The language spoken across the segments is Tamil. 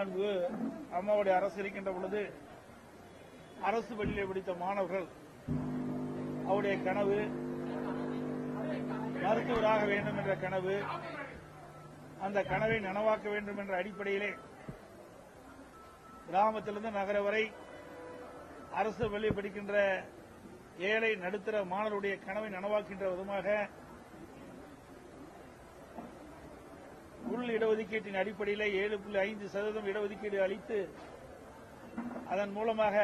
மாண்பு அம்மாவுடைய அரசு இருக்கின்ற பொழுது அரசு பள்ளியை படித்த மாணவர்கள் அவருடைய கனவு மருத்துவராக வேண்டும் என்ற கனவு அந்த கனவை நனவாக்க வேண்டும் என்ற அடிப்படையிலே கிராமத்திலிருந்து நகர வரை அரசு பள்ளி படிக்கின்ற ஏழை நடுத்தர மாணவருடைய கனவை நனவாக்கின்ற விதமாக உள் இடஒதுக்கீட்டின் அடிப்படையில் ஏழு புள்ளி ஐந்து சதவீதம் இடஒதுக்கீடு அளித்து அதன் மூலமாக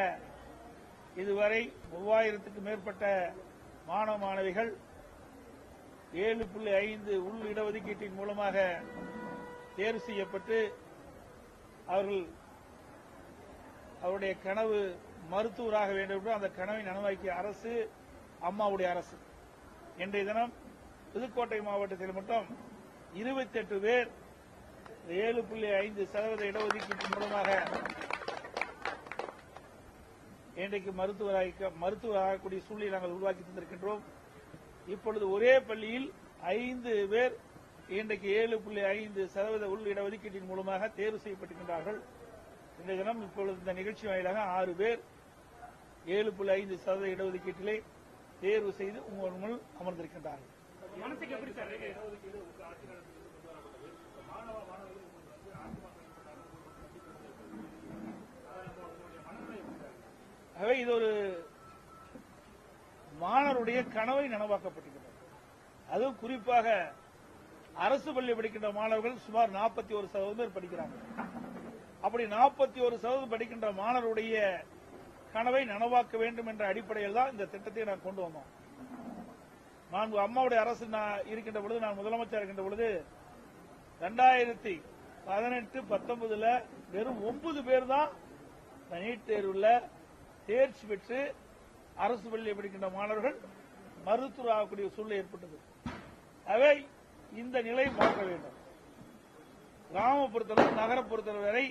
இதுவரை மூவாயிரத்துக்கு மேற்பட்ட மாணவ மாணவிகள் ஏழு புள்ளி ஐந்து உள் இடஒதுக்கீட்டின் மூலமாக தேர்வு செய்யப்பட்டு அவர்கள் அவருடைய கனவு மருத்துவராக வேண்டும் என்று அந்த கனவை நனவாக்கிய அரசு அம்மாவுடைய அரசு. இன்றைய தினம் புதுக்கோட்டை மாவட்டத்தில் மட்டும் இருபத்தெட்டு பேர் ஏழு புள்ளி ஐந்து சதவீத இடஒதுக்கீட்டின் மூலமாக இன்றைக்கு மருத்துவராக மருத்துவராகக்கூடிய சூழ்நிலை நாங்கள் உருவாக்கி தந்திருக்கின்றோம். இப்பொழுது ஒரே பள்ளியில் ஐந்து பேர் இன்றைக்கு ஏழு புள்ளி ஐந்து சதவீத உள் இடஒதுக்கீட்டின் மூலமாக தேர்வு செய்யப்பட்டிருக்கின்றார்கள். இன்றைய தினம் இப்பொழுது இந்த நிகழ்ச்சி வாயிலாக ஆறு பேர் ஏழு புள்ளி ஐந்து சதவீத இடஒதுக்கீட்டிலே தேர்வு செய்து உங்கள் முன் அமர்ந்திருக்கின்றார்கள். ஆகவே இது ஒரு மாணவருடைய கனவை நனவாக்கப்பட்டிருக்கிறது. அதுவும் குறிப்பாக அரசு பள்ளி படிக்கின்ற மாணவர்கள் சுமார் நாற்பத்தி ஒரு சதவீதம் பேர் படிக்கிறாங்க. அப்படி நாற்பத்தி ஒரு சதவீதம் படிக்கின்ற மாணவருடைய கனவை நனவாக்க வேண்டும் என்ற அடிப்படையில் தான் இந்த திட்டத்தை நான் கொண்டு வந்தோம். நான் அம்மாவுடைய அரசு நான் இருக்கின்ற பொழுது நான் முதலமைச்சர் இருக்கின்ற பொழுது ரெண்டாயிரத்தி பதினெட்டு பத்தொன்பதுல வெறும் ஒன்பது பேர் தான் நீட் தேர்வுல தேர்ச்சி பெற்று அரசு பள்ளியில் படிக்கின்ற மாணவர்கள் மருத்துவர் ஆகக்கூடிய சூழ்நிலை ஏற்பட்டது. அவை இந்த நிலை மாற்ற வேண்டும். கிராமப்புறத்தில் நகரப்புறத்தில் வரை